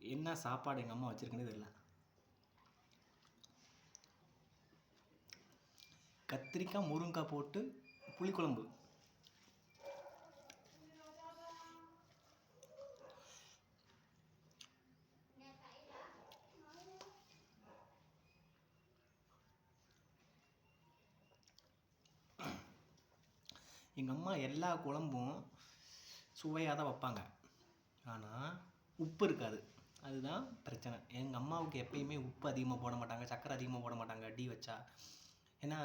என்ன சாப்பாடு எங்கள் அம்மா வச்சுருக்குன்னு தெரியல. கத்திரிக்காய் முருங்கைக்காய் போட்டு புளிக்குழம்பு. எங்கள் அம்மா எல்லா குழம்பும் சுவையாக தான் வைப்பாங்க. ஆனால் உப்பு இருக்காது. அதுதான் பிரச்சனை. எங்கள் அம்மாவுக்கு எப்பயுமே உப்பு அதிகமாக போட மாட்டாங்க சக்கரை அதிகமாக போட மாட்டாங்க டீ வச்சா. ஏன்னா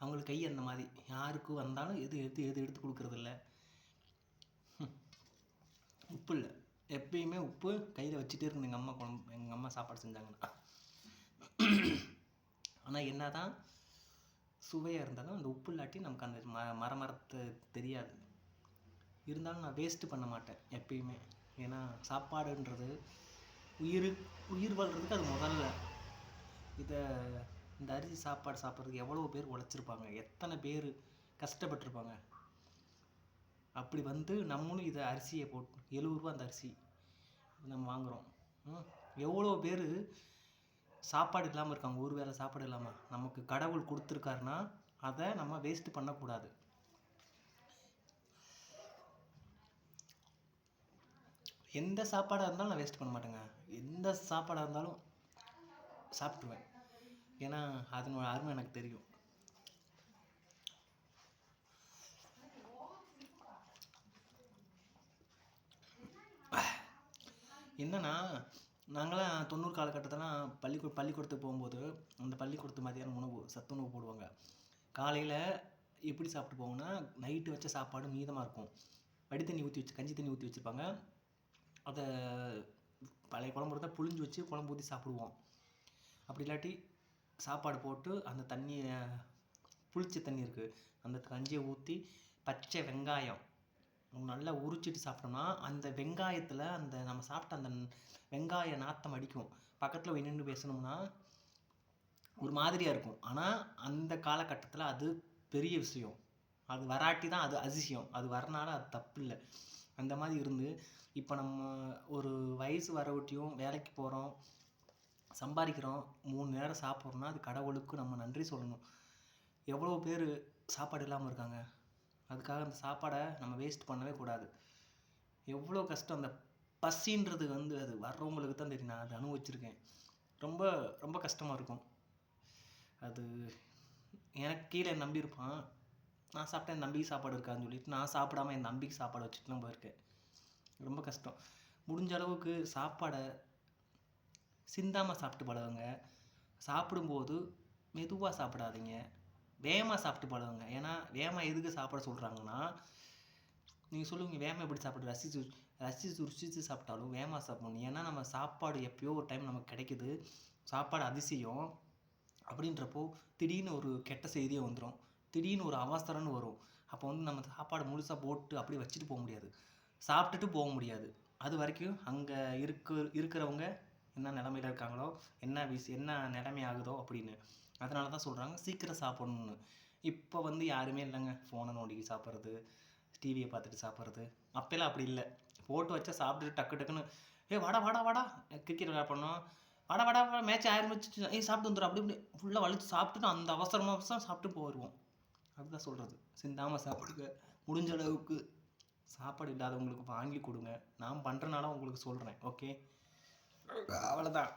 அவங்களுக்கு கை அந்த மாதிரி. யாருக்கு வந்தாலும் எது எது எது எடுத்து கொடுக்கறதில்ல உப்பு இல்லை. எப்பயுமே உப்பு கையில் வச்சுட்டே இருக்கணும். எங்கள் அம்மா குழம்பு எங்கள் அம்மா சாப்பாடு செஞ்சாங்கன்னா. ஆனால் என்ன தான் சுவையாக இருந்தாலும் அந்த உப்பு இல்லாட்டி நமக்கு அந்த ம மரமரத்தை தெரியாது. இருந்தாலும் நான் வேஸ்ட்டு பண்ண மாட்டேன் எப்பயுமே. ஏன்னா சாப்பாடுன்றது உயிர் உயிர் வாழ்கிறதுக்கு அது முதல்ல. இதை இந்த அரிசி சாப்பாடு சாப்பிட்றதுக்கு எவ்வளோ பேர் உழைச்சிருப்பாங்க. எத்தனை பேர் கஷ்டப்பட்டிருப்பாங்க. அப்படி வந்து நம்மளும் இதை அரிசியை போட்டு எழுபது ரூபா அந்த அரிசி நம்ம வாங்குகிறோம் எவ்வளோ பேர் சாப்பாடு இல்லாமல் இருக்காங்க. ஒரு வேளை சாப்பாடு இல்லாமல் நமக்கு கடவுள் கொடுத்துருக்காருன்னா அதை நம்ம வேஸ்ட்டு பண்ணக்கூடாது. எந்த சாப்பாடாக இருந்தாலும் நான் வேஸ்ட் பண்ண மாட்டேங்க. எந்த சாப்பாடாக இருந்தாலும் சாப்பிட்ருவேன் ஏன்னா அதனோட அருமை எனக்கு தெரியும். என்னன்னா நாங்களாம் தொண்ணூறு காலகட்டத்திலாம் பள்ளிக்கூ பள்ளிக்கூடத்துக்கு போகும்போது அந்த பள்ளிக்கூடத்து மதியானம் உணவு சத்துணவு போடுவாங்க. காலையில் எப்படி சாப்பிட்டு போவோம்னா நைட்டு வச்ச சாப்பாடு மீதமாக இருக்கும். வடி தண்ணி ஊற்றி வச்சு கஞ்சி தண்ணி ஊற்றி வச்சுருப்பாங்க. அதை பழைய குழம்பு இருந்தால் புழிஞ்சு வச்சு குழம்பு ஊற்றி சாப்பிடுவோம். அப்படி இல்லாட்டி சாப்பாடு போட்டு அந்த தண்ணியை புளிச்ச தண்ணி இருக்குது அந்த கஞ்சியை ஊற்றி பச்சை வெங்காயம் நல்லா உரிச்சிட்டு சாப்பிட்டோம்னா அந்த வெங்காயத்தில் அந்த நம்ம சாப்பிட்ட அந்த வெங்காய நாத்தம் அடிக்கும். பக்கத்தில் போய் நின்று பேசணும்னா ஒரு மாதிரியாக இருக்கும். ஆனால் அந்த காலகட்டத்தில் அது பெரிய விஷயம். அது வராட்டி தான் அது அதிசயம். அது வரனால அது தப்பு இல்லை அந்த மாதிரி இருந்து இப்போ நம்ம ஒரு வயசு வரவட்டியும் வேலைக்கு போகிறோம் சம்பாதிக்கிறோம் மூணு நேரம் சாப்பிட்றோம்னா அது கடவுளுக்கு நம்ம நன்றி சொல்லணும். எவ்வளோ பேர் சாப்பாடு இல்லாமல் இருக்காங்க? அதுக்காக அந்த சாப்பாடை நம்ம வேஸ்ட் பண்ணவே கூடாது. எவ்வளோ கஷ்டம் அந்த பசின்றது வந்து அது வர்றவங்களுக்கு தான் தெரியும். நான் அதை அனுபவிச்சிருக்கேன். ரொம்ப ரொம்ப கஷ்டமாக இருக்கும். அது எனக்கு கீழே நம்பியிருப்பான். நான் சாப்பிட்டேன் என் நம்பிக்கை சாப்பாடு இருக்கான்னு சொல்லிட்டு நான் சாப்பிடாம என் நம்பிக்கை சாப்பாடு வச்சுக்கிட்டே நம்ம இருக்கேன் ரொம்ப கஷ்டம். முடிஞ்ச அளவுக்கு சாப்பாடை சிந்தாமல் சாப்பிட்டு பழகுங்க. சாப்பிடும்போது மெதுவாக சாப்பிடாதீங்க. வேகமாக சாப்பிட்டு பழகுங்க. ஏன்னா வேகமாக எதுக்கு சாப்பிட சொல்கிறாங்கன்னா நீங்கள் சொல்லுவீங்க வேகமாக எப்படி சாப்பிடு ரசிச்சு ரசிச்சு ருசித்து சாப்பிட்டாலும் வேகமாக சாப்பிடணும். ஏன்னா நம்ம சாப்பாடு எப்பயோ ஒரு டைம் நமக்கு கிடைக்குது. சாப்பாடு அதிசயம். அப்படின்றப்போ திடீர்னு ஒரு கெட்ட செய்தியே வந்துடும் திடீர்னு ஒரு அவசரம்னு வரும். அப்போ வந்து நம்ம சாப்பாடு முழுசாக போட்டு அப்படியே வச்சுட்டு போக முடியாது. சாப்பிட்டுட்டு போக முடியாது. அது வரைக்கும் அங்கே இருக்க இருக்கிறவங்க என்ன நிலமையில இருக்காங்களோ என்ன விஷ என்ன நிலைமை ஆகுதோ அப்படின்னு. அதனால தான் சொல்கிறாங்க சீக்கிரம் சாப்பிடணும்னு. இப்போ வந்து யாருமே இல்லைங்க. ஃபோனை நோண்டி சாப்பிட்றது டிவியை பார்த்துட்டு சாப்பிட்றது. அப்போல்லாம் அப்படி இல்லை. போட்டு வச்சா சாப்பிட்டுட்டு டக்கு டக்குன்னு ஏ வாடா வாடா வாடா. கிரிக்கெட் விளையாட பண்ணோம் வாடா வாடா மேட்ச் ஆரம்பிச்சிட்டு ஏய் சாப்பிட்டு வந்துடும் அப்படி இப்படி ஃபுல்லாக வலிச்சு சாப்பிட்டுட்டு அந்த அவசரமாக அவசரம் சாப்பிட்டு போயிடுவோம். அதுதான் சொல்கிறது சிந்தாமல் சாப்பிடுங்க. முடிஞ்ச அளவுக்கு சாப்பாடு இல்லாதவங்களுக்கு வாங்கி கொடுங்க. நான் பண்ணுறனால உங்களுக்கு சொல்கிறேன் ஓகே அவ்வளோதான்